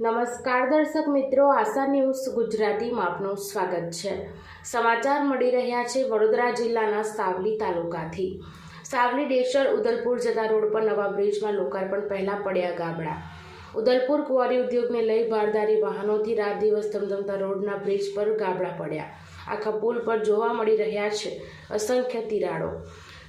નમસ્કાર દર્શક મિત્રો, આશા ન્યૂઝ ગુજરાતીમાં આપનું સ્વાગત છે. સમાચાર મળી રહ્યા છે વડોદરા જિલ્લાના સાવલી તાલુકાથી. સાવલી ડેશર ઉદલપુર જતા રોડ પર નવા બ્રિજમાં લોકાર્પણ પહેલાં પડ્યા ગાબડા. ઉદલપુર કુંવારી ઉદ્યોગને લઈ ભારદારી વાહનોથી રાત દિવસ ધમધમતા રોડના બ્રિજ પર ગાબડા પડ્યા. આખા પુલ પર જોવા મળી રહ્યા છે અસંખ્ય તિરાડો.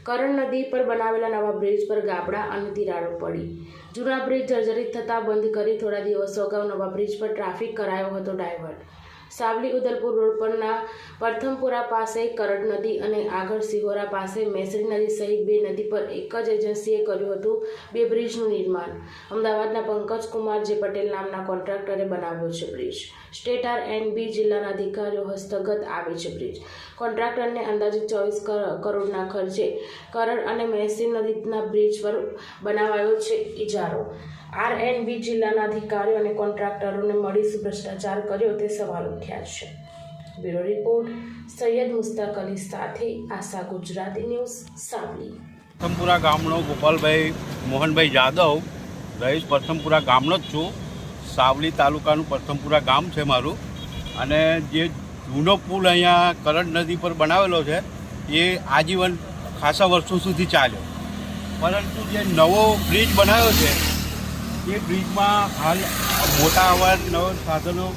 કરણ નદી પર બનાવેલા નવા બ્રિજ પર ગાબડા અને તિરાડો પડી. જૂના બ્રિજ જર્જરિત થતાં બંધ કરી થોડા દિવસો અગાઉ નવા બ્રિજ પર ટ્રાફિક કરાયો હતો ડાયવર્ટ. સાવલી ઉદલપુર રોડ પરના પ્રથમપુરા પાસે કરડ નદી અને આગળ સિહોરા પાસે મેસરી નદી સહિત બે નદી પર એક જ એજન્સીએ કર્યું હતું બે બ્રિજનું નિર્માણ. અમદાવાદના પંકજ કુમાર જે પટેલ નામના કોન્ટ્રાક્ટરે બનાવ્યો છે bridge. State R and B જિલ્લાના અધિકારીઓ હસ્તગત આવે છે બ્રિજ. કોન્ટ્રાક્ટરને અંદાજે ચોવીસ કરોડના ખર્ચે કરડ અને મેસરી નદીના બ્રિજ પર બનાવાયો છે ઇજારો. આર એન્ડ બી જિલ્લાના અધિકારીઓ અને કોન્ટ્રાક્ટરોને મળી ભ્રષ્ટાચાર કર્યો તે સવાલ ઉઠ્યા છે. બ્યુરો રિપોર્ટ, સૈયદ મુસ્તાક અલી સાથે આશા ગુજરાતી ન્યૂઝ સાંભળી પ્રથમપુરા ગામનો ગોપાલભાઈ મોહનભાઈ જાદવ. રહીશ પ્રથમપુરા ગામનો જ છું. સાવલી તાલુકાનું પ્રથમપુરા ગામ છે મારું. અને જે જૂનો પુલ અહીંયા કરંટ નદી પર બનાવેલો છે, એ આજીવન ખાસા વર્ષો સુધી ચાલ્યો. પરંતુ જે નવો બ્રિજ બનાવ્યો છે, એ બ્રિજમાં હાલ મોટા અવાજ નવા સાધનો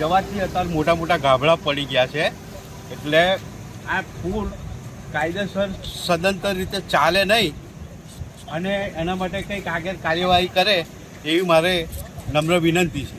જવાથી અત્યારે મોટા મોટા ગાભડા પડી ગયા છે. એટલે આ પુલ કાયદેસર સદંતર રીતે ચાલે નહીં અને એના માટે કંઈક આગળ કાર્યવાહી કરે એવી મારે નમ્ર વિનંતી છે.